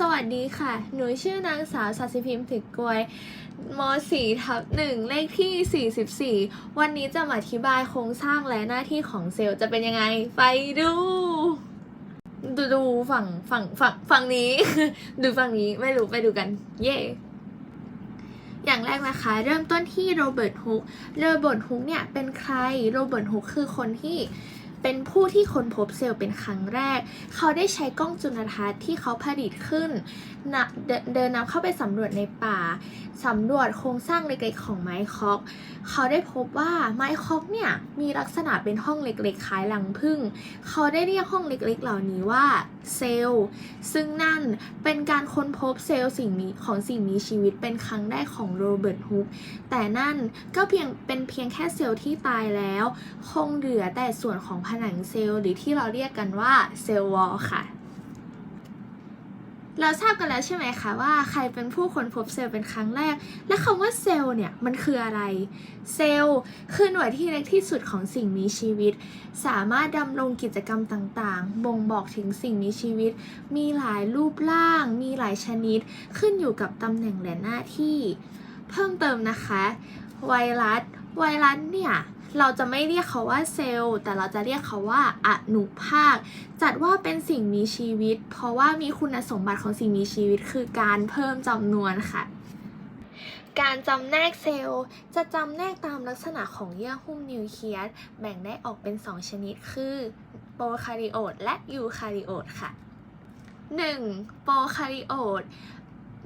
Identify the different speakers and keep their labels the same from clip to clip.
Speaker 1: สวัสดีค่ะ หนูชื่อนางสาวสัสิพิมพ์ถึกกวยม .4 ทับ1เลขที่ 44 วันนี้จะมาอธิบายโครงสร้างและหน้าที่ของเซลล์จะเป็นยังไง ไปดู ดูดูฝั่งฝั่งฝั่งฝั่งนี้ ดูฝั่งนี้ไม่รู้ไปดูกัน เย่อย่างแรกนะคะ เริ่มต้นที่โรเบิร์ตฮุก โรเบิร์ตฮุกเนี่ยเป็นใคร โรเบิร์ตฮุกคือคนที่ เป็นผู้ที่ค้นพบเซลล์เป็นครั้งแรก เขาได้ใช้กล้องจุลทรรศน์ที่เขาผลิตขึ้นนะเดินเดินนำเข้าไปสำรวจในป่าสำรวจโครงสร้างเล็กๆของไม้คอกเขาได้พบว่าไม้คอกเนี่ยมีลักษณะเป็นห้องเล็กๆคล้ายรังผึ้งเขาได้เรียกห้องเล็กๆ เหล่านี้ว่าเซลล์ซึ่งนั่นเป็นการค้นพบเซลล์สิ่งนี้ของสิ่งมีชีวิตเป็นครั้งแรกของโรเบิร์ตฮุกแต่นั่นก็เพียงเป็นเพียงแค่เซลล์ที่ตายแล้ว คงเหลือแต่ส่วนของผนังเซลล์หรือที่เราเรียกกันว่าเซลล์วอลค่ะ เราทราบกันแล้วใช่ไหมคะว่าใครเป็นผู้ค้นพบเซลล์เป็นครั้งแรก และคำว่าเซลล์เนี่ยมันคืออะไร เซลล์คือหน่วยที่เล็กที่สุดของสิ่งมีชีวิต สามารถดำรงกิจกรรมต่างๆ บ่งบอกถึงสิ่งมีชีวิต มีหลายรูปร่าง มีหลายชนิด ขึ้นอยู่กับตำแหน่งและหน้าที่ เพิ่มเติมนะคะ ไวรัส ไวรัสเนี่ย เราจะไม่เรียกเขาว่าเซลล์แต่เราจะเรียกเขาว่าอนุภาค จัดว่าเป็นสิ่งมีชีวิต เพราะว่ามีคุณสมบัติของสิ่งมีชีวิต คือการเพิ่มจำนวนค่ะ การจำแนกเซลล์ จะจำแนกตามลักษณะของเยื่อหุ้มนิวเคลียสแบ่งได้ออกเป็น 2 ชนิด คือโปรคาริโอตและยูคาริโอตค่ะ 1. โปรคาริโอต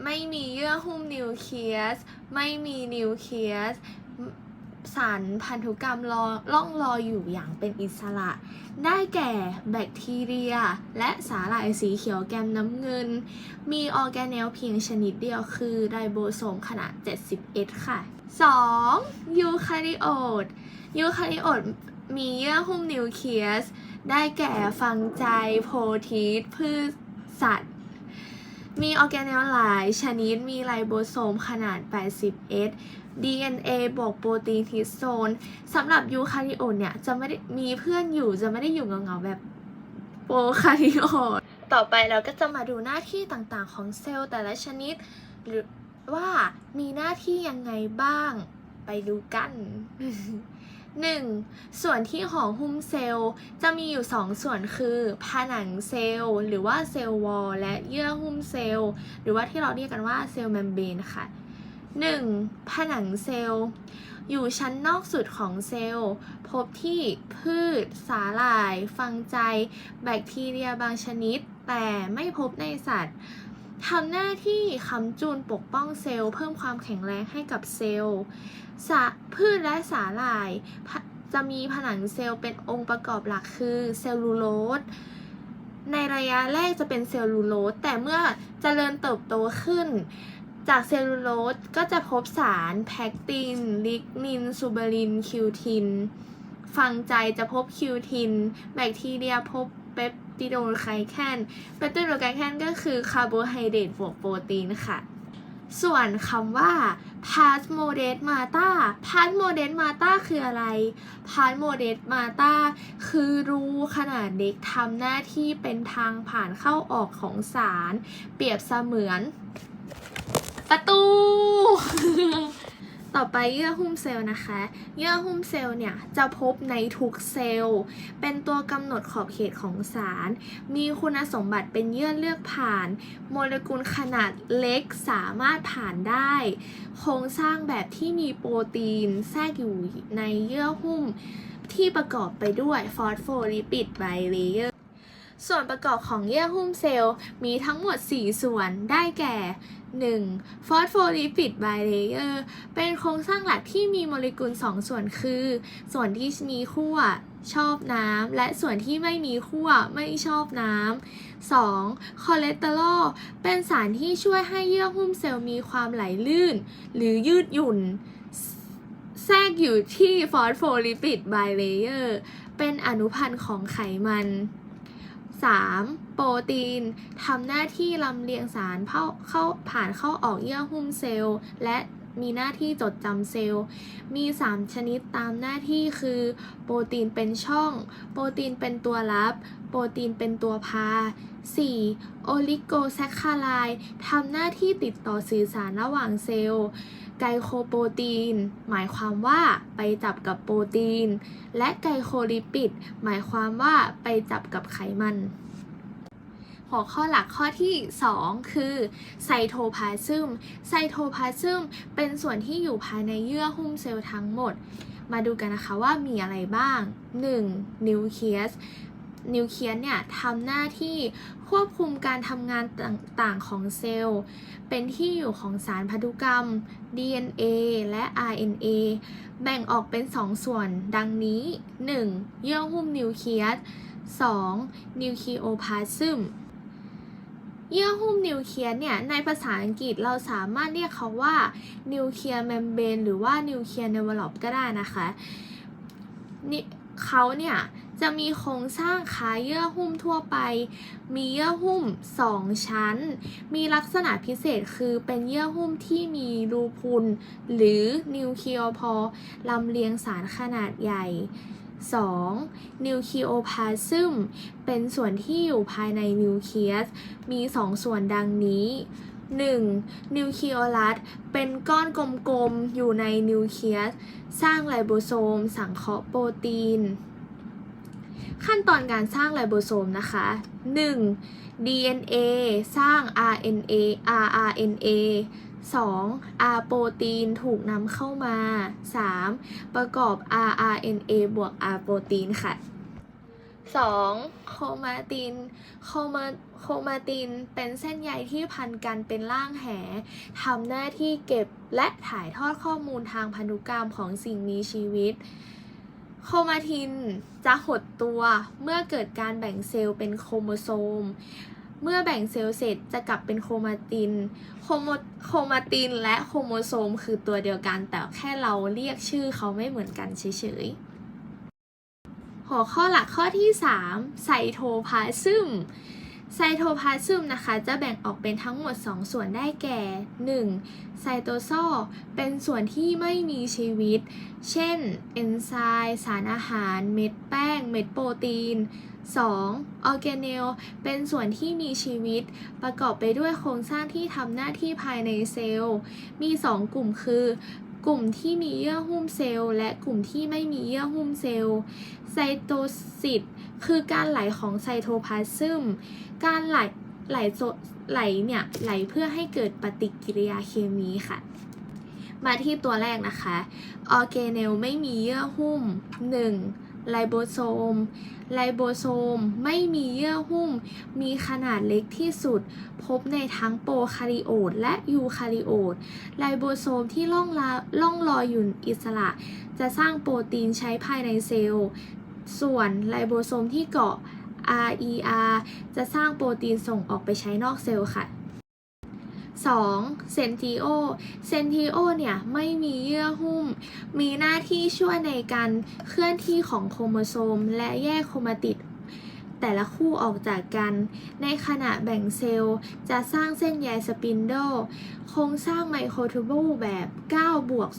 Speaker 1: ไม่มีเยื่อหุ้มนิวเคลียส ไม่มีนิวเคลียส สารพันธุกรรมรอล่องรอยอยู่อย่างเป็นอิสระ ได้แก่แบคทีเรีย และสาหร่ายสีเขียวแกมน้ำเงิน มีออร์แกเนลเพียงชนิดเดียวคือไดโบโซมขนาด 71 ค่ะ 2. ยูคาริโอตยูคาริโอตมีเยื่อหุ้มนิวเคลียส ได้แก่ฟังไจโพทีสพืชสัตว์ มีออร์แกเนลหลายชนิดมีไลโบโซมขนาด81 DNA บวกโปรตีนฮิสโซนสำหรับยูคาริโอตเนี่ยจะไม่ได้มีเพื่อนอยู่จะไม่ได้อยู่เงาๆแบบโปรคาริโอตต่อไปเราก็จะมาดูหน้าที่ต่างๆของเซลล์แต่ละชนิด หรือว่ามีหน้าที่ยังไงบ้างไปดูกัน 1. ส่วนที่ห่อหุ้มเซลล์จะมีอยู่ 2 ส่วนคือ ผนังเซลล์หรือว่าเซลล์วอลและเยื่อหุ้มเซลล์หรือว่าที่เราเรียกกันว่าเซลล์แมมเบรนค่ะ 1. ผนังเซลล์ อยู่ชั้นนอกสุดของเซลล์ พบที่พืช สาหร่าย ฟังไจแบคทีเรียบางชนิด แต่ไม่พบในสัตว์ทำหน้าที่ค้ำจูนปกป้องเซลล์เพิ่มความแข็งแรงให้กับเซลล์สพืชและสาหร่าย จะมีผนังเซลล์เป็นองค์ประกอบหลักคือเซลลูโลสในระยะแรกจะเป็นเซลลูโลสแต่เมื่อเจริญเติบโตขึ้น จากเซลลูโลสก็จะพบสารแพคติน ลิกนิน ซูเบอริน คิวทิน ฟังใจจะพบคิวทิน แบคทีเรียพบเปปติโดไคแคนเปปติโดไคแคนก็คือคาร์โบไฮเดรตบวกโปรตีนค่ะ ส่วนคำว่า p a s m o d e t mata p a s m o d e t mata คืออะไร p a s m o d e t mata คือรูขนาดเล็กทำหน้าที่เป็นทางผ่านเข้าออกของสาร เปรียบเสมือน ประตู ต่อไปเยื่อหุ้มเซลล์นะคะ เยื่อหุ้มเซลล์เนี่ยจะพบในทุกเซลล์ เป็นตัวกำหนดขอบเขตของสาร มีคุณสมบัติเป็นเยื่อเลือกผ่าน โมเลกุลขนาดเล็กสามารถผ่านได้ โครงสร้างแบบที่มีโปรตีนแทรกอยู่ในเยื่อหุ้มที่ประกอบไปด้วยฟอสโฟลิปิดไบเลเยอร์ ส่วนประกอบของเยื่อหุ้มเซลล์มีทั้งหมด 4 ส่วนได้แก่ 1. ฟอสโฟลิปิดไบเลเยอร์เป็นโครงสร้างหลักที่มีโมเลกุล 2 ส่วนคือ ส่วนที่มีขั้วชอบน้ำ และส่วนที่ไม่มีขั้วไม่ชอบน้ำ 2. คอเลสเตอรอลเป็นสารที่ช่วยให้เยื่อหุ้มเซลล์มีความไหลลื่น หรือยืดหยุ่น แทรกอยู่ที่ฟอสโฟลิปิดไบเลเยอร์เป็นอนุพันธ์ของไขมัน 3. โปรตีนทำหน้าที่ลำเลียงสารเข้าเข้าผ่านเข้าออกเยื่อหุ้มเซลล์ และ มีหน้าที่จดจำเซลล์ มี 3 ชนิดตามหน้าที่คือ โปรตีนเป็นช่อง โปรตีนเป็นตัวรับ โปรตีนเป็นตัวพา 4. โอลิโกแซคคาไลทำหน้าที่ติดต่อสื่อสารระหว่างเซลล์ไกลโคโปรตีน หมายความว่าไปจับกับโปรตีน และไกลโคลิปิด หมายความว่าไปจับกับไขมัน หัวข้อหลักข้อที่ 2 คือไซโทพลาซึม ไซโทพลาซึมเป็นส่วนที่อยู่ภายในเยื่อหุ้มเซลล์ทั้งหมด มาดูกันนะคะว่ามีอะไรบ้าง 1. นิวเคลียสนิวเคลียสเนี่ยทำหน้าที่ควบคุมการทำงานต่างๆของเซลล์ เป็นที่อยู่ของสารพันธุกรรม DNA และ RNA แบ่งออกเป็น 2 ส่วนดังนี้ 1. เยื่อหุ้มนิวเคลียส 2. นิวคลีโอพลาซึม เยื่อหุ้มนิวเคลียสเนี่ยในภาษาอังกฤษเราสามารถเรียกเขาว่านิวเคลียร์เมมเบรนหรือว่านิวเคลียร์เนเวลอปก็ได้นะคะนี่เขาเนี่ยจะมีโครงสร้างคล้ายเยื่อหุ้มทั่วไป มีเยื่อหุ้ม 2 ชั้น มีลักษณะพิเศษคือเป็นเยื่อหุ้มที่มีรูพุน หรือนิวเคลียพอลำเลียงสารขนาดใหญ่ 2. นิวคลีโอพาซึมเป็นส่วนที่อยู่ภายในนิวเคลียส มี 2 ส่วนดังนี้ 1. นิวคลีโอลัสเป็นก้อนกลมๆ อยู่ในนิวเคลียส สร้างไลโบโซม สังเคราะห์โปรตีน ขั้นตอนการสร้างไลโบโซมนะคะ 1. DNA สร้าง RNA rRNA 2. R โปรตีนถูกนำเข้ามา 3. ประกอบ rRNA บวก R โปรตีนค่ะ 2. โคมาตินโคมาโคมาตินเป็นเส้นใยที่พันกันเป็นร่างแหทำหน้าที่เก็บและถ่ายทอดข้อมูลทางพันธุกรรมของสิ่งมีชีวิต โคมาตินจะหดตัวเมื่อเกิดการแบ่งเซลล์เป็นโครโมโซม เมื่อแบ่งเซลล์เสร็จจะกลับเป็นโครมาติน โครโมโครมาตินและโครโมโซมคือตัวเดียวกัน แต่แค่เราเรียกชื่อเขาไม่เหมือนกันเฉยๆ หัวข้อหลักข้อที่ 3 ไซโทพลาซึม ไซโทพลาซึมนะคะจะแบ่งออกเป็นทั้งหมด 2 ส่วนได้แก่ 1. ไซโตโซลเป็นส่วนที่ไม่มีชีวิต เช่น เอนไซม์สารอาหาร เม็ดแป้ง เม็ดโปรตีน 2. ออร์แกเนลเป็นส่วนที่มีชีวิต ประกอบไปด้วยโครงสร้างที่ทำหน้าที่ภายในเซลล์ มี 2 กลุ่มคือ กลุ่มที่มีเยื่อหุ้มเซลล์ และกลุ่มที่ไม่มีเยื่อหุ้มเซลล์ ไซโตซิสคือการไหลของไซโทพลาซึม การไหลไหลไหลเนี่ยไหลเพื่อให้เกิดปฏิกิริยาเคมีค่ะ มาที่ตัวแรกนะคะ ออร์แกเนลไม่มีเยื่อหุ้ม 1. ไลโบโซม ไลโบโซมไม่มีเยื่อหุ้ม มีขนาดเล็กที่สุด พบในทั้งโปรคาริโอตและยูคาริโอต ไลโบโซมที่ล่องลล่องลอยอยู่อิสระ จะสร้างโปรตีนใช้ภายในเซลล์ ส่วนไลโบโซมที่เกาะ RER จะสร้างโปรตีนส่งออกไปใช้นอกเซลล์ค่ะ 2. เซนทิโอ เซนทิโอเนี่ยไม่มีเยื่อหุ้ม มีหน้าที่ช่วยในการเคลื่อนที่ของโครโมโซม และแยกโครมาติดแต่ละคู่ออกจากกัน ในขณะแบ่งเซลล์จะสร้างเส้นใยสปินเดิลโครงสร้างไมโครทูบูลแบบ9บวก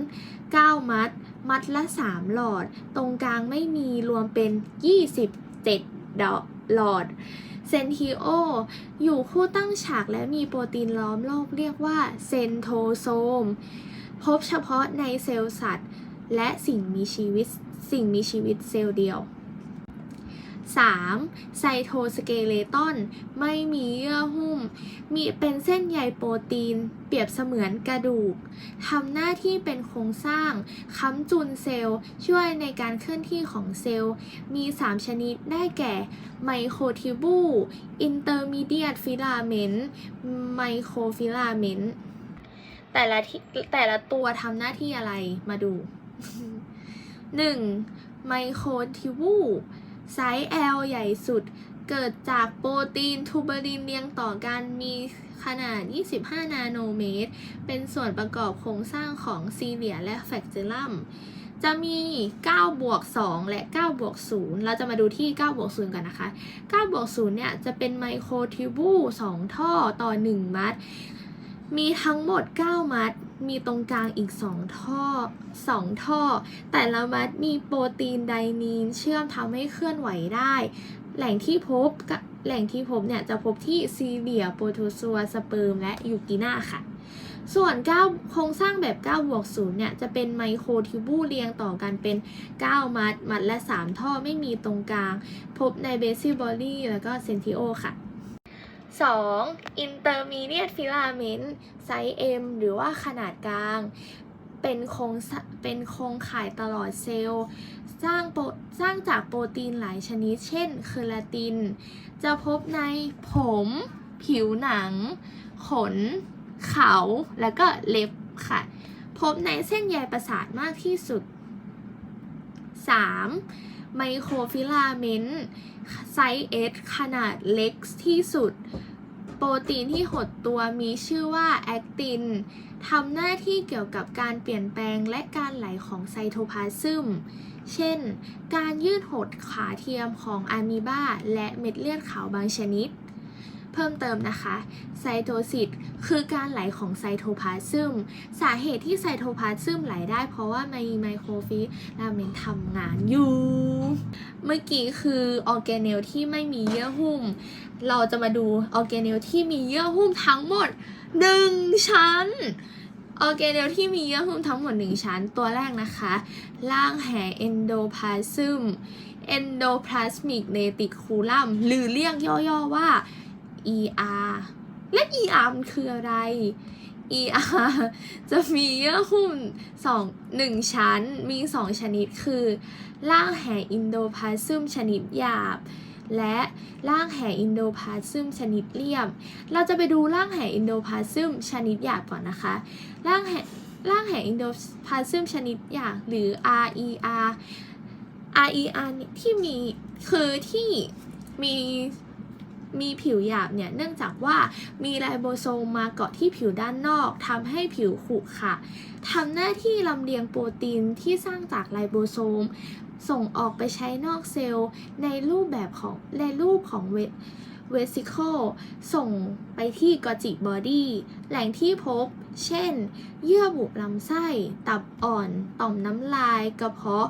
Speaker 1: 0 9 มัด มัดละ 3 หลอด ตรงกลางไม่มีรวมเป็น 27 ดอก หลอดเซนทิโอ อยู่คู่ตั้งฉากและมีโปรตีนล้อมรอบเรียกว่าเซนโทโซม พบเฉพาะในเซลล์สัตว์ และสิ่งมีชีวิตสิ่งมีชีวิตเซลล์เดียว 3. ไซโทสเกเลตอน ไม่มีเยื่อหุ้ม มีเป็นเส้นใยโปรตีน เปรียบเสมือนกระดูกทำหน้าที่เป็นโครงสร้างค้ำจุนเซลล์ ช่วยในการเคลื่อนที่ของเซลล์ มี 3 ชนิดได้แก่ไมโครทิบูอินเตอร์มีเดียตฟิลาเมนต์ไมโครฟิลาเมนต์แต่ละที่แต่ละตัวทำหน้าที่อะไรมาดู 1. ไมโครทิบู ไซส์ L ใหญ่สุด เกิดจากโปรตีนทูเบอรินเรียงต่อกันมีขนาด 25 นาโนเมตร เป็นส่วนประกอบโครงสร้างของซีเลียและแฟกเจลัมจะมี9บวก2และ9บวก0เราจะมาดูที่9บวก0กันนะคะ9บวก0เนี่ยจะเป็นไมโครทิวบู2ท่อต่อ 1 มัด มีทั้งหมด 9 มัด มีตรงกลางอีก 2 ท่อ 2 ท่อ แต่ละมัดมีโปรตีนไดนีน เชื่อมทำให้เคลื่อนไหวได้ แหล่งที่พบแหล่งที่พบเนี่ยจะพบที่ซีเรียโปรโตซัวสเปิร์มและยูกินาค่ะ ส่วน 9 โครงสร้างแบบ9บวก0เนี่ยจะเป็นไมโครทิวบูเรียงต่อกันเป็น 9 มัด มัดละ 3 ท่อไม่มีตรงกลาง พบในเบซิบอลี่แล้วก็เซนทิโอค่ะ 2. Intermediate Filament ไซส์ M หรือว่าขนาดกลาง เป็นโครงเป็นโครงข่ายตลอดเซลล์ สร้างโปรสร้างจากโปรตีนหลายชนิด เช่นเคอราติน จะพบในผม ผิวหนัง ขน เขา แล้วก็เล็บค่ะ พบในเส้นใยประสาทมากที่สุด 3. ไมโครฟิลาเมนต์ไซส์ S ขนาดเล็กที่สุด โปรตีนที่หดตัวมีชื่อว่าแอคตินทำหน้าที่เกี่ยวกับการเปลี่ยนแปลงและการไหลของไซโทพลาซึม เช่น การยืดหดขาเทียมของอะมีบาและเม็ดเลือดขาวบางชนิด เพิ่มเติมนะคะ ไซโตซิสคือการไหลของไซโทพลาซึม สาเหตุที่ไซโทพลาซึมไหลได้ เพราะว่ามีไมโครฟิลาเมนต์ทำงานอยู่ เมื่อกี้คือออร์แกเนลที่ไม่มีเยื่อหุ้ม เราจะมาดูออร์แกเนลที่มีเยื่อหุ้มทั้งหมด1ชั้นออร์แกเนลที่มีเยื่อหุ้มทั้งหมด 1 ชั้นตัวแรกนะคะ ล่างแห่เอนโดพลาซึม endoplasmic reticulum หรือเรียกย่อๆว่า ER และ ER มันคืออะไร ER จะมีเยื่อหุ้มสองหนึ่งชั้นมี 2 ชนิดคือล่างแห่อินโดพาซึมชนิดหยาบ และล่างแห่อินโดพาซึมชนิดเลี่ยม เราจะไปดูล่างแห่อินโดพาซึมชนิดหยาบก่อนนะคะล่างแห่ล่างแห่อินโดพาซึมชนิดหยาบหรือ RER RER เนี่ที่มีคือที่มี มีผิวหยาบเนี่ยเนื่องจากว่ามีไรโบโซมมาเกาะที่ผิวด้านนอกทำให้ผิวขรุขระทำหน้าที่ลำเลียงโปรตีนที่สร้างจากไรโบโซม ส่งออกไปใช้นอกเซลล์ในรูปแบบของในรูปของเวเวสิคลส่งไปที่กอจิบอดี้แหล่งที่พบ เช่น เยื่อบุลำไส้ ตับอ่อน ต่อมน้ำลาย กระเพาะ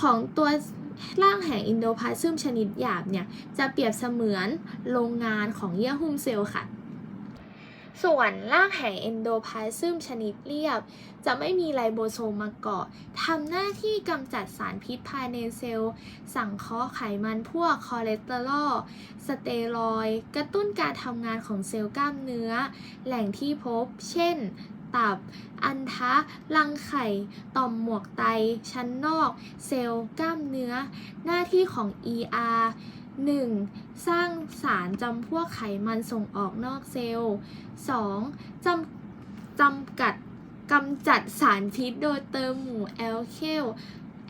Speaker 1: ของตัว ร่างแห่งอินโดพลาซึมชนิดหยาบเนี่ยจะเปรียบเสมือนโรงงานของเยื่อหุ้มเซลล์ค่ะ ส่วนร่างแห่งเอนโดพลาซึมชนิดเรียบ จะไม่มีไรโบโซมมาเกาะทำหน้าที่กำจัดสารพิษภายในเซลล์ สังเคราะห์ไขมันพวกคอเลสเตอรอลสเตียรอยกระตุ้นการทำงานของเซลล์กล้ามเนื้อ แหล่งที่พบ เช่น ตับ อันทะ รังไข่ ต่อมหมวกไต ชั้นนอก เซลล์ กล้ามเนื้อ หน้าที่ของ ER 1. สร้างสารจำพวกไขมันส่งออกนอกเซลล์ 2. จำจำกัดกำจัดสารพิษโดยเติมหมู่แอลเคล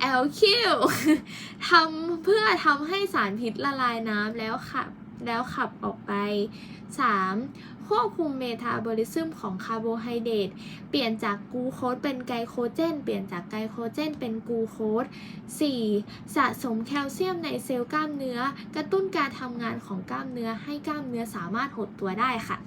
Speaker 1: แอลคิลทำเพื่อทำให้สารพิษละลายน้ำแล้วขับ แล้วขับออกไป 3. ควบคุมเมตาบอลิซึมของคาร์โบไฮเดรตเปลี่ยนจากกูโคสเป็นไกลโคเจน เปลี่ยนจากไกลโคเจนเป็นกูโคส 4. สะสมแคลเซียมในเซลล์กล้ามเนื้อ กระตุ้นการทำงานของกล้ามเนื้อให้กล้ามเนื้อสามารถหดตัวได้ค่ะ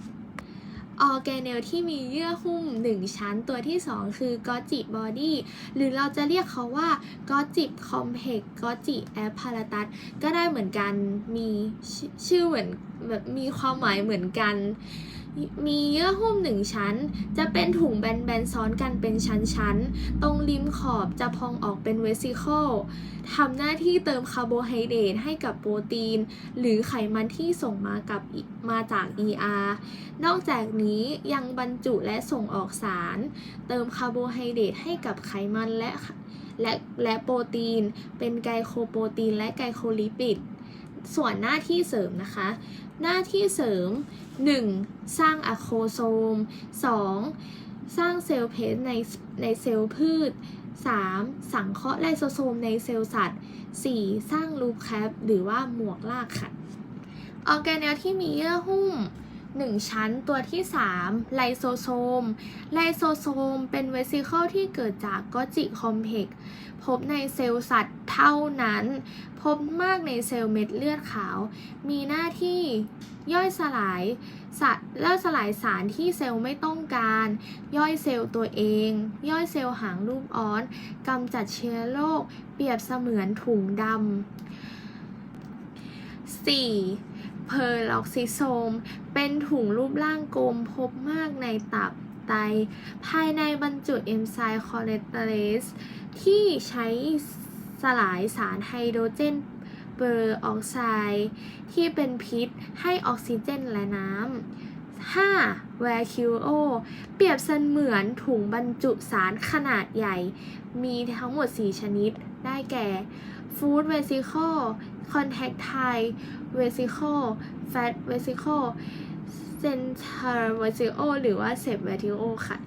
Speaker 1: ออแกเนลที่มีเยื่อหุ้ม 1 ชั้นตัวที่ 2 คือกอจิบอดี้หรือเราจะเรียกเขาว่ากอจิบคอมเพกกอจิแอปพาราตัสก็ได้เหมือนกันมีชื่อเหมือนแบบมีความหมายเหมือนกัน มีเยื่อหุ้มหนึ่งชั้น จะเป็นถุงแบนๆซ้อนกันเป็นชั้นๆ ตรงริมขอบจะพองออกเป็นเวสิคอลทำหน้าที่เติมคาร์โบไฮเดรตให้กับโปรตีน หรือไขมันที่ส่งมากับมาจาก ER นอกจากนี้ยังบรรจุและส่งออกสาร เติมคาร์โบไฮเดรตให้กับไขมันและและและโปรตีน เป็นไกลโคโปรตีนและไกลโคลิปิด ส่วนหน้าที่เสริมนะคะ หน้าที่เสริม 1. สร้างอะโคโซม 2. สร้างเซลล์เพสในในเซลล์พืช 3. สังเคราะห์ไลโซโซมในเซลล์สัตว์ 4. สร้างลูปแคปหรือว่าหมวกลากค่ะ ออร์แกเนลที่มีเยื่อหุ้ม 1 ชั้นตัวที่ 3 ไลโซโซม ไลโซโซมเป็นเวสิเคิลที่เกิดจากกอจิคอมเพกพบในเซลล์สัตว์เท่านั้น พบมากในเซลล์เม็ดเลือดขาว มีหน้าที่ย่อยสลายสัตว์ย่อยสลายสารที่เซลล์ไม่ต้องการ ย่อยเซลล์ตัวเอง ย่อยเซลล์หางรูปอ้อนกำจัดเชื้อโรคเปรียบเสมือนถุงดำ 4. เพอร์ล็อกซิโซม เป็นถุงรูปร่างกลมพบมากในตับไต ภายในบรรจุเอนไซม์คอเลสเตอเรสที่ใช้สลายสารไฮโดรเจนเปอร์ออกไซด์ที่เป็นพิษให้ออกซิเจนและน้ำ 5. แวคิโอเปรียบเสมือนถุงบรรจุสารขนาดใหญ่ มีทั้งหมด 4 ชนิด ได้แก่ Food Vesicle Contactile Vesicle Fat Vesicle Central Vesicle หรือว่า s e p Vesicle ค่ะ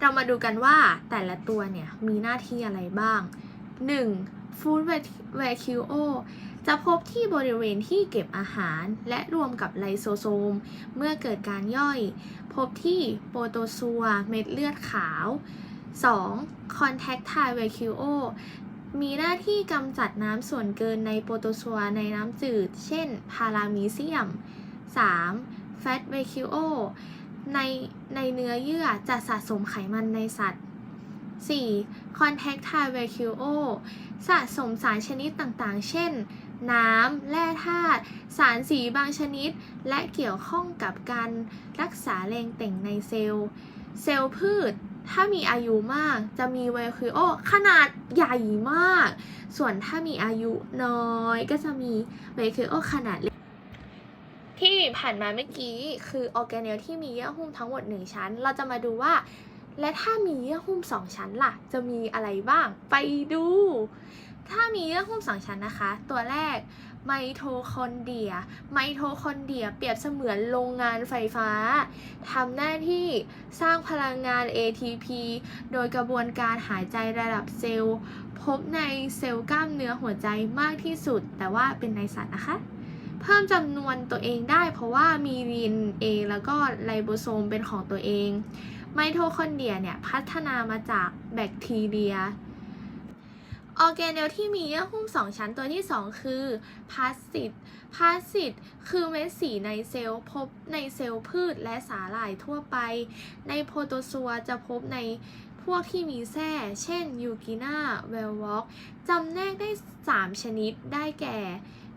Speaker 1: เรามาดูกันว่าแต่ละตัวเนี่ย มีหน้าที่อะไรบ้าง 1. Food Vacuole จะพบที่บริเวณที่เก็บอาหาร และรวมกับไลโซโซม เมื่อเกิดการย่อย พบที่โปรโตซัวเม็ดเลือดขาว 2. Contractile Vacuole มีหน้าที่กำจัดน้ำส่วนเกินในโปรโตซัวในน้ำจืด เช่น พารามีเซียม 3. Fat Vacuole ในในเนื้อเยื่อจะสะสมไขมันในสัตว์ 4. Contractile Vacuo สะสมสารชนิดต่างๆ เช่น น้ำ แร่ธาตุ สารสีบางชนิด และเกี่ยวข้องกับการรักษาแรงเต่งในเซลล์ เซลล์พืช ถ้ามีอายุมากจะมีไวคิโอขนาดใหญ่มาก ส่วนถ้ามีอายุน้อยก็จะมีไวคิโอขนาดเล็กที่ผ่านมาเมื่อกี้คือออร์แกเนลที่มีเยื่อหุ้มทั้งหมด 1 ชั้น เราจะมาดูว่า และถ้ามีเยื่อหุ้ม2ชั้นล่ะ จะมีอะไรบ้าง ไปดู ถ้ามีเยื่อหุ้ม2ชั้นนะคะ ตัวแรกไมโทคอนเดรีย ไมโทคอนเดรียเปรียบเสมือนโรงงานไฟฟ้า ทำหน้าที่สร้างพลังงาน ATP โดยกระบวนการหายใจระดับเซลล์ พบในเซลล์กล้ามเนื้อหัวใจมากที่สุด แต่ว่าเป็นในสัตว์นะคะ เพิ่มจำนวนตัวเองได้เพราะว่ามี DNA แล้วก็ไลโบโซมเป็นของตัวเอง ไมโทคอนเดรียเนี่ยพัฒนามาจากแบคทีเรีย ออร์แกเนลที่มีเยื่อหุ้ม 2 ชั้นตัวที่ 2 คือพาสซิตพาสซิตคือเม็ดสีในเซลล์พบในเซลล์พืชและสาหร่ายทั่วไป ในโปรโตซัวจะพบในพวกที่มีแทร่เช่น ยูกิน่า เวลวอกจำแนกได้ 3 ชนิด ได้แก่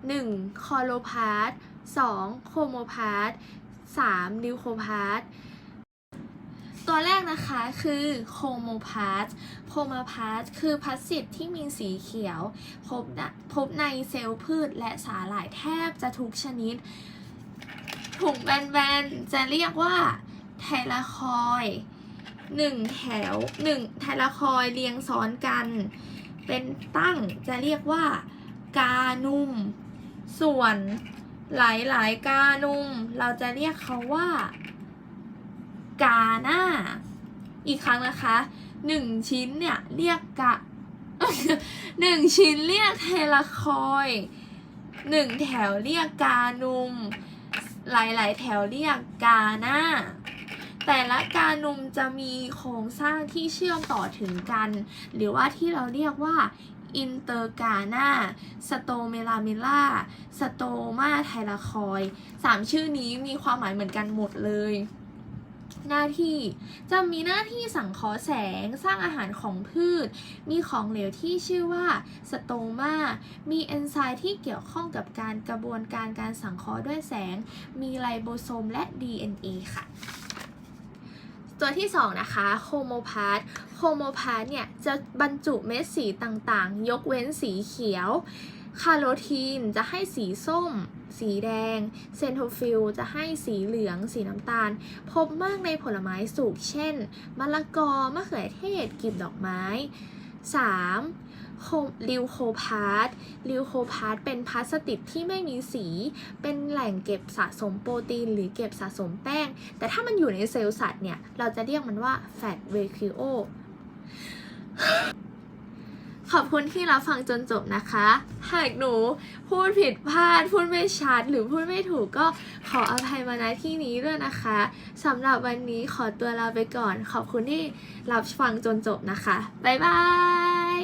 Speaker 1: 1. คอโลพาร์ 2. โคโมพาร์ 3. ลิวโคพาร์ต ตัวแรกนะคะคือโคโมพาสโคโมพาสคือพลาสติกที่มีสีเขียว พบนะพบในเซลล์พืชและสาหร่ายแทบจะทุกชนิด ถุงแบนๆ จะเรียกว่าไทลาคอยหนึ่งแถวหนึ่งไทลาคอยเรียงซ้อนกัน เป็นตั้งจะเรียกว่า กานุ่ม ส่วนหลายๆ กานุ่ม เราจะเรียกเขาว่า กาหน้า อีกครั้งนะคะหนึ่งชิ้นเนี่ยเรียกกะหนึ่งชิ้นเรียกเทลาคอยหนึ่งแถวเรียกกานุม หลายๆ แถวเรียกกาหน้า แต่ละกานุมจะมีโครงสร้างที่เชื่อมต่อถึงกัน หรือว่าที่เราเรียกว่าอินเตอร์กาหน้าสโตเมลาเมล่าสโตมาไทลาคอยสามชื่อนี้มีความหมายเหมือนกันหมดเลย หน้าที่ จะมีหน้าที่สังเคราะห์แสง สร้างอาหารของพืช มีของเหลวที่ชื่อว่าสโตมา มีเอนไซม์ที่เกี่ยวข้องกับการกระบวนการการสังเคราะห์ด้วยแสง มีไลโบโซมและ DNA ค่ะตัวที่ 2 นะคะโคโมพาสโคโมพาสเนี่ย จะบรรจุเม็ดสีต่างๆ ยกเว้นสีเขียว คาโรทีนจะให้สีส้ม สีแดง เซนโทฟิลจะให้สีเหลือง สีน้ำตาล พบมากในผลไม้สุก เช่น มะละกอ มะเขือเทศกลีบดอกไม้ 3. ลิวโคพาร์ตลิวโคพาร์ตเป็นพลาสติกที่ไม่มีสี เป็นแหล่งเก็บสะสมโปรตีน หรือเก็บสะสมแป้ง แต่ถ้ามันอยู่ในเซลล์สัตว์เนี่ย เราจะเรียกมันว่าแฟตเวคิโอ ขอบคุณที่รับฟังจนจบนะคะ หากหนูพูดผิดพลาด พูดไม่ชัด หรือพูดไม่ถูกก็ขออภัยมาณที่นี้ด้วยนะคะสำหรับวันนี้ขอตัวลาไปก่อน ขอบคุณที่รับฟังจนจบนะคะ บ๊ายบาย